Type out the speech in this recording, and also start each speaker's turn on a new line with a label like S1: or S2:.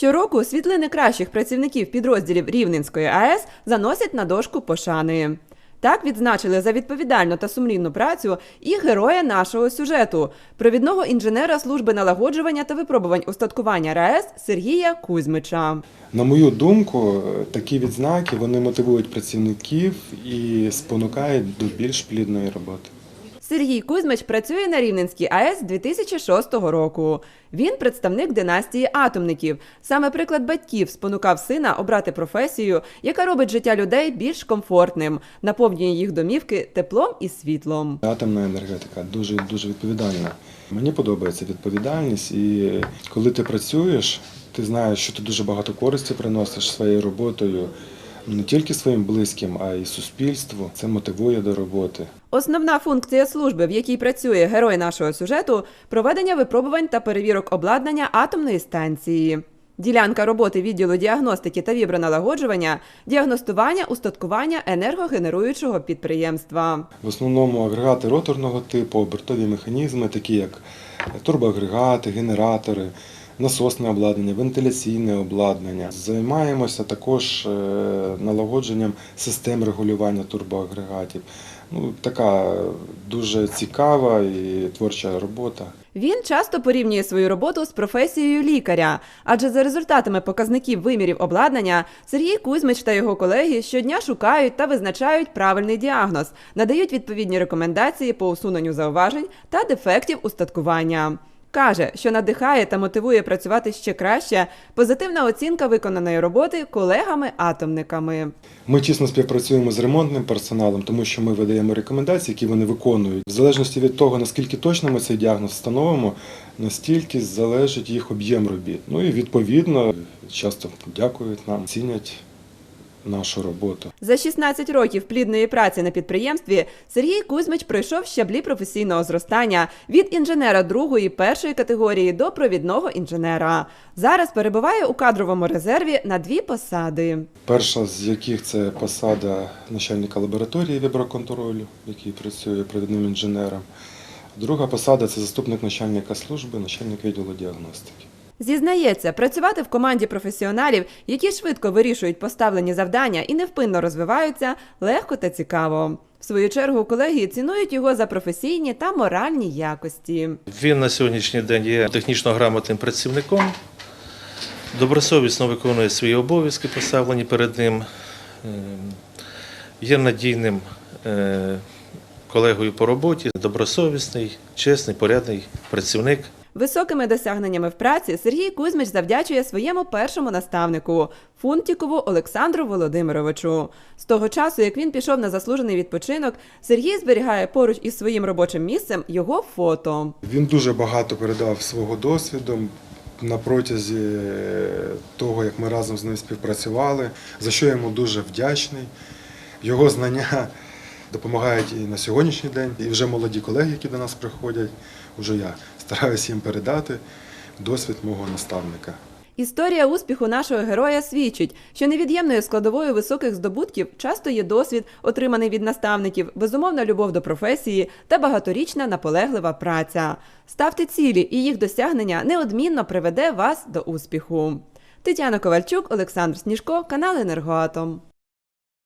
S1: Щороку світлини кращих працівників підрозділів Рівненської АЕС заносять на дошку пошани. Так відзначили за відповідальну та сумлінну працю і героя нашого сюжету провідного інженера служби налагоджування та випробувань устаткування РАЕС Сергія Кузьмича.
S2: На мою думку, такі відзнаки вони мотивують працівників і спонукають до більш плідної роботи.
S1: Сергій Кузьмич працює на Рівненській АЕС з 2006 року. Він представник династії атомників. Саме приклад батьків спонукав сина обрати професію, яка робить життя людей більш комфортним, наповнює їх домівки теплом і світлом.
S2: Атомна енергетика дуже дуже відповідальна. Мені подобається відповідальність, і коли ти працюєш, ти знаєш, що ти дуже багато користі приносиш своєю роботою не тільки своїм близьким, а й суспільству. Це мотивує до роботи.
S1: Основна функція служби, в якій працює герой нашого сюжету, проведення випробувань та перевірок обладнання атомної станції. Ділянка роботи відділу діагностики та віброналагоджування – діагностування устаткування енергогенеруючого підприємства.
S2: В основному агрегати роторного типу, обертові механізми, такі як турбоагрегати, генератори, насосне обладнання, вентиляційне обладнання. Займаємося також е, налагодженням систем регулювання турбоагрегатів. Ну, така дуже цікава і творча робота.
S1: Він часто порівнює свою роботу з професією лікаря, адже за результатами показників вимірів обладнання Сергій Кузьмич та його колеги щодня шукають та визначають правильний діагноз, надають відповідні рекомендації по усуненню зауважень та дефектів устаткування. Каже, що надихає та мотивує працювати ще краще позитивна оцінка виконаної роботи колегами-атомниками.
S2: Ми тісно співпрацюємо з ремонтним персоналом, тому що ми видаємо рекомендації, які вони виконують. В залежності від того, наскільки точно ми цей діагноз встановимо, настільки залежить їх об'єм робіт. Ну і відповідно часто дякують нам, цінять нашу роботу.
S1: За 16 років плідної праці на підприємстві Сергій Кузьмич пройшов щаблі професійного зростання від інженера другої першої категорії до провідного інженера. Зараз перебуває у кадровому резерві на дві посади.
S2: Перша з яких це посада начальника лабораторії віброконтролю, який працює провідним інженером. Друга посада це заступник начальника служби, начальник відділу діагностики.
S1: Зізнається, працювати в команді професіоналів, які швидко вирішують поставлені завдання і невпинно розвиваються, легко та цікаво. В свою чергу колеги цінують його за професійні та моральні якості.
S3: Він на сьогоднішній день є технічно грамотним працівником, добросовісно виконує свої обов'язки, поставлені перед ним, Е, є надійним е, колегою по роботі, добросовісний, чесний, порядний працівник.
S1: Високими досягненнями в праці Сергій Кузьмич завдячує своєму першому наставнику Фунтікову Олександру Володимировичу. З того часу, як він пішов на заслужений відпочинок, Сергій зберігає поруч із своїм робочим місцем його фото.
S2: Він дуже багато передав свого досвіду на протязі того, як ми разом з ним співпрацювали, за що йому дуже вдячний. Його знання допомагають і на сьогоднішній день, і вже молоді колеги, які до нас приходять, вже я стараюся їм передати досвід мого наставника.
S1: Історія успіху нашого героя свідчить, що невід'ємною складовою високих здобутків часто є досвід, отриманий від наставників, безумовна любов до професії та багаторічна наполеглива праця. Ставте цілі, і їх досягнення неодмінно приведе вас до успіху. Тетяна Ковальчук, Олександр Сніжко, канал Енергоатом.